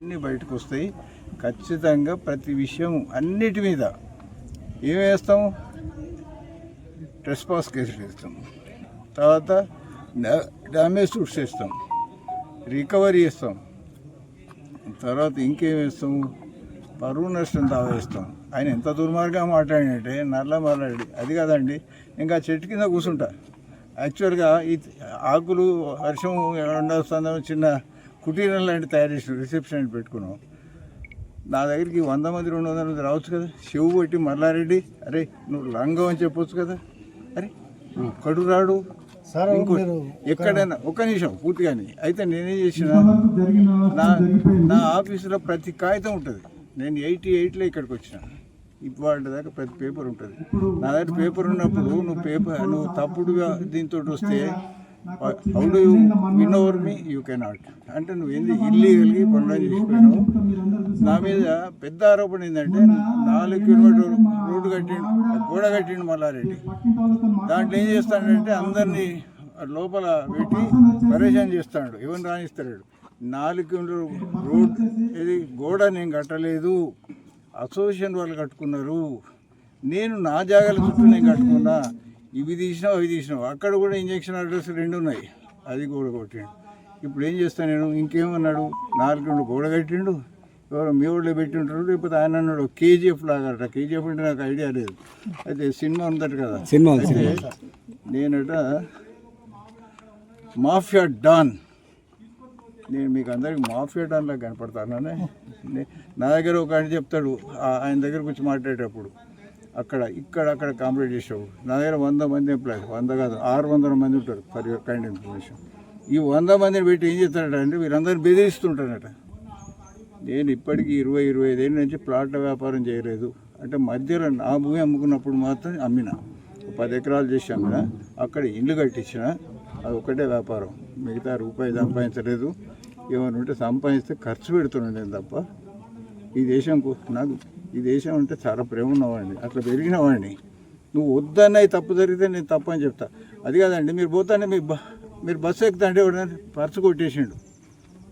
అన్నీ బయటకు వస్తాయి. ఖచ్చితంగా ప్రతి విషయం అన్నిటి మీద ఏం వేస్తాం? ట్రెస్పాస్ కేసులు వేస్తాం. తర్వాత డ్యామేజ్ సూట్స్ వేస్తాం. రికవరీ చేస్తాం తర్వాత ఇంకేం వేస్తాం? పరువు నష్టం దావేస్తాం ఆయన ఎంత దుర్మార్గంగా మాట్లాడినట్టే నల్ల మాట్లాడి అది కాదండి ఇంకా చెట్టు కింద కూర్చుంటా. యాక్చువల్గా ఈ ఆకులు వర్షం ఎండొస్తుందని చిన్న కుటీరం లాంటి తయారు చేసిన రిసెప్షన్ పెట్టుకున్నాం. నా దగ్గరికి వంద మంది రెండు వందల మంది రావచ్చు కదా. శివు కొట్టి మల్లారెడ్డి అరే నువ్వు లంగం అని చెప్పొచ్చు కదా. అరే ఒక్కడు రాడు. ఎక్కడైనా ఒక నిమిషం పూర్తిగాని అయితే నేనేం చేసిన నా నా ఆఫీసులో ప్రతి కాగితం ఉంటుంది. నేను ఎయిటీ ఎయిట్లో ఇక్కడికి వచ్చిన. ఇవాళ దాకా ప్రతి పేపర్ ఉంటుంది. నా దగ్గర పేపర్ ఉన్నప్పుడు నువ్వు పేపర్ నువ్వు తప్పుడుగా దీంతో వస్తే how do you win over me you cannot అంటే నువ్వు ఏంది ఇల్లీగల్గా పనులు చేసిపోయినావు? నా మీద పెద్ద ఆరోపణ ఏంటంటే నాలుగు కిలోమీటర్ రోడ్డు కట్టిండు గోడ కట్టిండు మల్లారెడ్డి. దాంట్లో ఏం చేస్తాడంటే అందరినీ లోపల పెట్టి పరేషాన్ చేస్తాడు. ఎవరిని రాణిస్తాడు? నాలుగు కిలోమీటర్ రోడ్ ఇది గోడ నేను కట్టలేదు. అసోసియేషన్ వాళ్ళు కట్టుకున్నారు. నేను నా జాగాల చుట్టూ నేను కట్టుకున్నా. ఇవి తీసినావు అవి తీసినావు అక్కడ కూడా ఇంజక్షన్ అడ్రస్ రెండు ఉన్నాయి. అది కూడా కొట్టిండు ఇప్పుడు ఏం చేస్తాను నేను? ఇంకేమన్నాడు? నాలుగు రెండు గోడ కట్టిండు ఎవరో మీ ఊళ్ళో పెట్టి ఉంటారు లేకపోతే ఆయన అన్నాడు కేజీఎఫ్ లాగా అట. కేజీఎఫ్ అంటే నాకు ఐడియా లేదు. అయితే సినిమా ఉందట కదా. సినిమా నేనట మాఫియా డాన్. నేను మీకు అందరికి మాఫియా డాన్లా కనపడతానని. నే- నా దగ్గర ఒక ఆయన చెప్తాడు. ఆయన దగ్గరకు వచ్చి మాట్లాడేటప్పుడు. అక్కడ ఇక్కడ అక్కడ కాంప్లీట్ చేసావు నా దగ్గర వంద మంది ఎంప్లాయీస్ వంద కాదు ఆరు వందల మంది ఉంటారు ఫర్ యువర్ కైండ్ ఇన్ఫర్మేషన్ ఈ వంద మందిని పెట్టి ఏం చేస్తాడట అంటే వీరందరూ బెదిరిస్తుంటారట. నేను ఇప్పటికీ ఇరవై ఇరవై ఐదేళ్ళ నుంచి ప్లాట్ల వ్యాపారం చేయలేదు. అంటే మధ్యలో నా భూమి అమ్ముకున్నప్పుడు మాత్రం అమ్మిన. పది ఎకరాలు చేసి అమ్మిన. అక్కడ ఇల్లు కట్టించిన. అది ఒకటే వ్యాపారం. మిగతా రూపాయి సంపాదించలేదు. ఏమైనా ఉంటే సంపాదిస్తే ఖర్చు పెడుతున్నాను నేను తప్ప. ఈ దేశంకు నాకు ఈ దేశం అంటే చాలా ప్రేమ ఉన్నవాడిని అట్లా పెరిగినవాడిని. నువ్వు వద్దన్నవి తప్పు జరిగితే నేను తప్పు అని చెప్తా. అది కాదండి మీరు పోతానే మీ బ- మీరు బస్సు ఎక్కుతాంటే ఎవడన్నా పర్సు కొట్టేసిండు.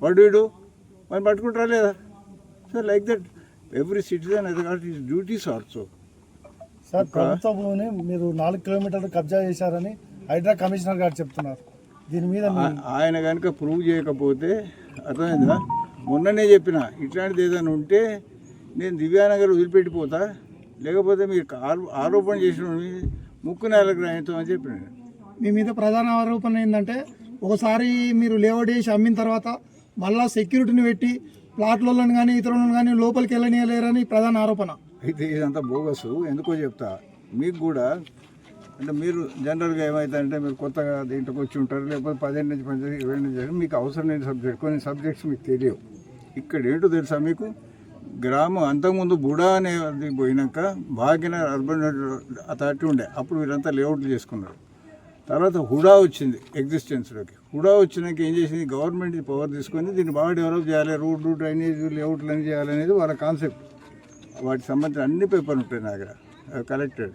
వాడు వీడు మరి పట్టుకుంటారా లేదా? So like that every citizen అది కాబట్టి డ్యూటీస్ ఆల్సో. సార్ ప్రభుత్వ భూమిని మీరు నాలుగు కిలోమీటర్లు కబ్జా చేశారని హైడ్రా కమిషనర్ గారు చెప్తున్నారు. దీని మీద ఆయన కనుక ప్రూవ్ చేయకపోతే అర్థమైందా? మొన్ననే చెప్పిన ఇట్లాంటిది ఏదైనా ఉంటే నేను దివ్యానగర్ వదిలిపెట్టిపోతా లేకపోతే మీరు ఆరో- ఆరోపణ చేసిన ముక్కు నేలకు రాయిస్తాం అని చెప్పిన మీ మీద ప్రధాన ఆరోపణ ఏంటంటే ఒకసారి మీరు లేఅవుట్ చేసి అమ్మిన తర్వాత మళ్ళా సెక్యూరిటీని పెట్టి ప్లాట్లలో కానీ ఇతరులను కానీ లోపలికి వెళ్ళనియలేరని ప్రధాన ఆరోపణ. అయితే ఇదంతా బోగస్ ఎందుకో చెప్తా. మీకు కూడా అంటే మీరు జనరల్గా ఏమవుతుందంటే మీరు కొత్తగా దీంట్లోకి వచ్చి ఉంటారు లేకపోతే పదిహేను నుంచి పదిహేను ఇరవై నుంచి మీకు అవసరం లేని సబ్జెక్ట్ కొన్ని సబ్జెక్ట్స్ మీకు తెలియవు. ఇక్కడ ఏంటో తెలుసా మీకు? గ్రామం అంతకుముందు బుడా అనేది పోయినాక భాగ్యనగర్ అర్బన్ అథారిటీ ఉండే. అప్పుడు వీరంతా లేఅవుట్లు చేసుకున్నారు. తర్వాత హుడా వచ్చింది ఎగ్జిస్టెన్స్లోకి. హుడా వచ్చినాక ఏం చేసింది? గవర్నమెంట్ పవర్ తీసుకొని దీన్ని బాగా డెవలప్ చేయాలి. రోడ్లు డ్రైనేజ్ లేఅవుట్లు అని చేయాలనేది వాళ్ళ కాన్సెప్ట్. వాటికి సంబంధించిన అన్ని పేపర్లు ఉంటాయి నా దగ్గర కలెక్టెడ్.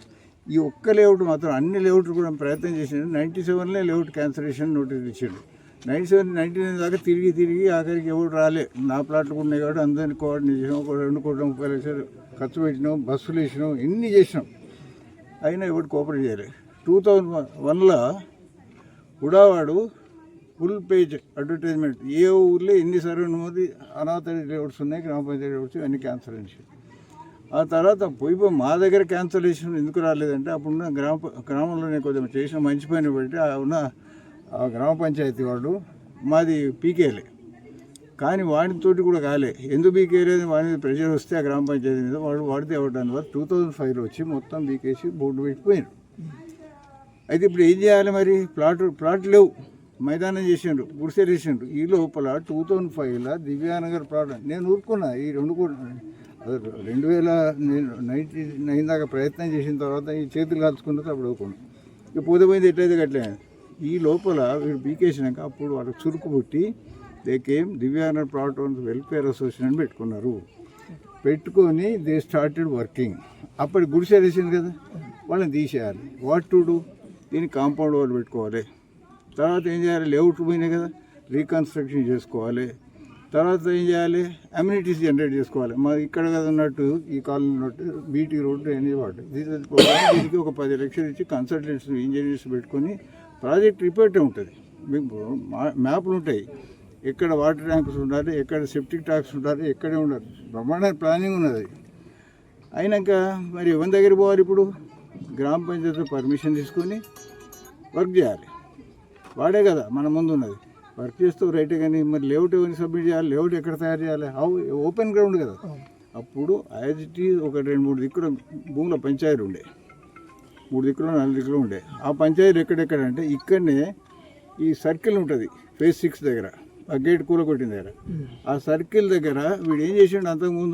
ఈ ఒక్క లేఅవుట్ మాత్రం అన్ని లేఅవుట్లు కూడా ప్రయత్నం చేసిండు. నైంటీ సెవెన్లో లేఅవుట్ క్యాన్సలేషన్ నోటీస్ ఇచ్చిండు. నైన్ సెవెన్ నైంటీ నైన్ దాకా తిరిగి తిరిగి ఆఖరికి ఎవరు రాలే. నా ప్లాట్లు ఉన్నాయి కాబట్టి అందరినీ కోఆర్డినేట్ చేసినాం ఒక రెండు కోట్ల ముప్పై లక్షలు ఖర్చు పెట్టినాం బస్సులు వేసినాం ఇన్ని చేసినాం. అయినా ఎవరు కోఆపరేట్ చేయలే. టూ థౌజండ్ వన్లో ఉడావాడు ఫుల్ పేజ్ అడ్వర్టైజ్మెంట్. ఏ ఊర్లో ఎన్ని సర్వే నమోది అనాథ లేఅవుట్స్ ఉన్నాయి గ్రామ పంచాయతీ లేఅవుట్స్ అన్ని క్యాన్సల్ చేసి ఆ తర్వాత పోయి మా దగ్గర క్యాన్సలేషన్ ఎందుకు రాలేదంటే అప్పుడున్న గ్రామ గ్రామంలోనే కొంచెం చేసిన మంచి పని పెట్టి ఆ ఉన్న గ్రామ పంచాయతీ వాడు మాది పీకేలే. కానీ వాడితోటి కూడా కాలే. ఎందుకు బీకేయలేదు వాడి మీద ప్రెషర్ వస్తే ఆ గ్రామ పంచాయతీ మీద వాడు వాడితే అవ్వడానికి వల్ల టూ థౌజండ్ ఫైవ్లో వచ్చి మొత్తం బీకేసి బోర్డు పెట్టిపోయారు అయితే ఇప్పుడు ఏం చేయాలి మరి? ప్లాట్ ప్లాట్ లేవు. మైదానం చేసిండ్రు గుడిసెలు వేసిండ్రు. ఈ లోపల టూ థౌజండ్ ఫైవ్లో దివ్యానగర్ ప్లాట్ నేను ఊరుకున్నా ఈ రెండు కూడా రెండు వేల నేను నైన్టీ నైన్ దాకా ప్రయత్నం చేసిన తర్వాత ఈ చేతులు కాల్చుకున్న అప్పుడు ఊరుకున్నాను ఇక పోతే పోయింది ఎట్లయితే కట్టలేదు ఈ లోపల వీడు బీకేసినాక అప్పుడు వాళ్ళకి చురుకు పుట్టి దే కేమ్ దివ్యాంగ ప్లాట్ ఓనర్స్ వెల్ఫేర్ అసోసియేషన్ అని పెట్టుకున్నారు. పెట్టుకొని దే స్టార్టెడ్ వర్కింగ్ అప్పటి గుడిసే తీసింది కదా వాళ్ళని తీసేయాలి. వాట్ టు డూ దీన్ని కాంపౌండ్ వాళ్ళు పెట్టుకోవాలి. తర్వాత ఏం చేయాలి? లేఅవుట్ పోయినాయి కదా రీకన్స్ట్రక్షన్ చేసుకోవాలి. తర్వాత ఏం చేయాలి? అమ్యూనిటీస్ జనరేట్ చేసుకోవాలి. మా ఇక్కడ కదా ఉన్నట్టు ఈ కాలనీ ఉన్నట్టు బీటీ రోడ్డు అనేది వాటి దీనికి ఒక పది లక్షలు ఇచ్చి కన్సల్టెంట్స్ ఇంజనీర్స్ పెట్టుకొని ప్రాజెక్ట్ రిపోర్టే ఉంటుంది. మీకు మ్యాప్లు ఉంటాయి. ఎక్కడ వాటర్ ట్యాంక్స్ ఉండాలి ఎక్కడ సెప్టిక్ ట్యాంక్స్ ఉండాలి ఎక్కడే ఉండాలి. బ్రహ్మాండ ప్లానింగ్ ఉన్నది. అయినాక మరి ఎవరి దగ్గర పోవాలి ఇప్పుడు? గ్రామ పంచాయతీ పర్మిషన్ తీసుకొని వర్క్ చేయాలి. వాడే కదా మన ముందు ఉన్నది. వర్క్ చేస్తూ రైటే కానీ మరి లేఅవుట్ ఎవరిని సబ్మిట్ చేయాలి లేఅవుట్ ఎక్కడ తయారు చేయాలి? హౌ ఓపెన్ గ్రౌండ్ కదా. అప్పుడు యాజ్ ఇట్ ఈజ్ ఒక రెండు మూడు దిక్కుల భూముల పంచాయతీ ఉండే. మూడు దిక్కులు నాలుగు దిక్కులు ఉండే. ఆ పంచాయతీ ఎక్కడెక్కడ అంటే ఇక్కడనే ఈ సర్కిల్ ఉంటుంది ఫేజ్ సిక్స్ దగ్గర. ఆ గేట్ కూల కొట్టిన దగ్గర ఆ సర్కిల్ దగ్గర వీడు ఏం చేసిండు అంతకుముందు